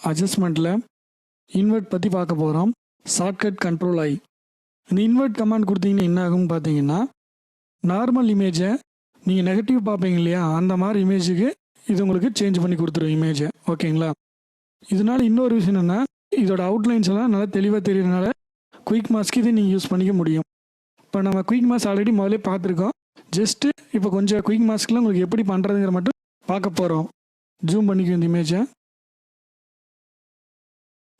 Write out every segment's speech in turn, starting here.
அட்ஜஸ்ட்மெண்ட்டில் invert பற்றி பார்க்க போகிறோம் ஷார்ட்கட் கண்ட்ரோல் ஐ இந்த இன்வெர்ட் கமாண்ட் கொடுத்தீங்கன்னா என்ன ஆகும்னு பார்த்தீங்கன்னா நார்மல் இமேஜை நீங்கள் நெகட்டிவ் பார்ப்பீங்க இல்லையா? அந்த மாதிரி இமேஜுக்கு இது உங்களுக்கு சேஞ்ச் பண்ணி கொடுத்துரும் இமேஜை ஓகேங்களா இதனால் இன்னொரு விஷயம் என்னென்னா இதோட அவுட்லைன்ஸ் எல்லாம் நல்லா தெளிவாக தெரியறதுனால குயிக் மாஸ்க்கு இதை நீங்கள் யூஸ் பண்ணிக்க முடியும். இப்போ நம்ம குயிக் மாஸ் ஆல்ரெடி முதலே பார்த்துருக்கோம். ஜஸ்ட்டு இப்போ கொஞ்சம் குயிக் மாஸ்க்கில் உங்களுக்கு எப்படி பண்ணுறதுங்கிற மட்டும் பார்க்க போகிறோம் ஜூம் பண்ணிக்கும் இந்த இமேஜை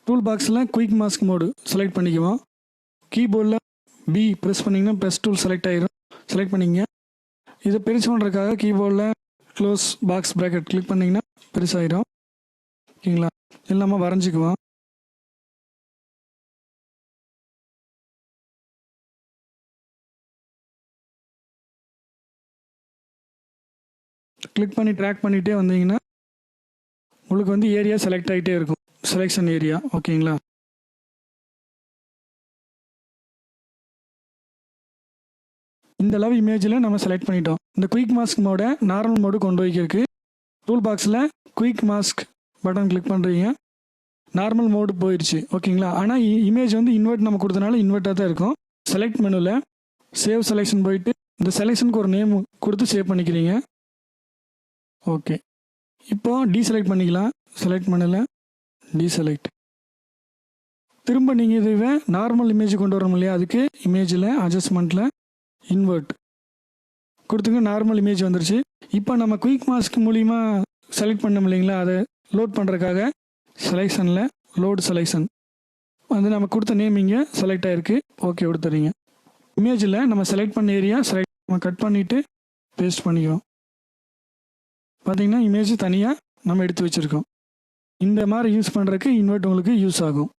டூல் பாக்ஸில் குயிக் மாஸ்க் மோடு செலக்ட் பண்ணிக்குவோம். கீபோர்டில் பி ப்ரெஸ் பண்ணிங்கன்னா ப்ரெஸ் டூல் செலக்ட் ஆயிரும். செலக்ட் பண்ணிங்க. இதை பெருசு பண்ணுறதுக்காக கீபோர்டில் க்ளோஸ் பாக்ஸ் ப்ராக்கெட் கிளிக் பண்ணிங்கன்னா பெருசாகிடும் ஓகேங்களா? இல்லாமல் வரைஞ்சிக்குவோம். கிளிக் பண்ணி ட்ராக் பண்ணிகிட்டே வந்தீங்கன்னா உங்களுக்கு வந்து ஏரியா செலக்ட் ஆகிட்டே இருக்கும். செலெக்ஷன் ஏரியா ஓகேங்களா இந்த அளவு இமேஜில் நம்ம செலக்ட் பண்ணிட்டோம். இந்த குயிக் மாஸ்க் மோட நார்மல் மோடு கொண்டு வைக்கிறதுக்கு டூல் பாக்ஸில் குயிக் மாஸ்க் பட்டன் கிளிக் பண்ணுறீங்க நார்மல் மோடு போயிடுச்சு ஓகேங்களா ஆனால் இமேஜ் வந்து இன்வெர்ட் நம்ம கொடுத்தனால இன்வெர்ட்டாக தான் இருக்கும். செலக்ட் மெனுவில் சேவ் செலெக்ஷன் போயிட்டு இந்த செலெக்ஷனுக்கு ஒரு நேம் கொடுத்து சேவ் பண்ணிக்கிறீங்க. ஓகே இப்போ டீ செலக்ட் பண்ணிக்கலாம் செலக்ட் பண்ணல டீசெலக்ட் திரும்ப நீங்கள் இதுவே நார்மல் இமேஜ் கொண்டு வரணும் இல்லையா? அதுக்கு இமேஜில் அட்ஜஸ்ட்மெண்ட்டில் இன்வெர்ட் கொடுத்துங்க நார்மல் இமேஜ் வந்துருச்சு. இப்போ நம்ம குயிக் மாஸ்க் மூலிமா செலக்ட் பண்ணோம் இல்லைங்களா? அதை லோட் பண்ணுறதுக்காக செலெக்ஷனில் லோடு செலெக்ஷன் வந்து நம்ம கொடுத்த நேம் இங்கே செலக்ட் ஆகிருக்கு ஓகே கொடுத்துறீங்க. இமேஜில் நம்ம செலக்ட் பண்ண ஏரியா செலக்ட் நம்ம கட் பண்ணிவிட்டு பேஸ்ட் பண்ணிக்கிறோம். பார்த்தீங்கன்னா இமேஜ் தனியாக நம்ம எடுத்து வச்சுருக்கோம். இந்த மாதிரி யூஸ் பண்ணுறதுக்கு இன்வெர்ட் உங்களுக்கு யூஸ் ஆகும்.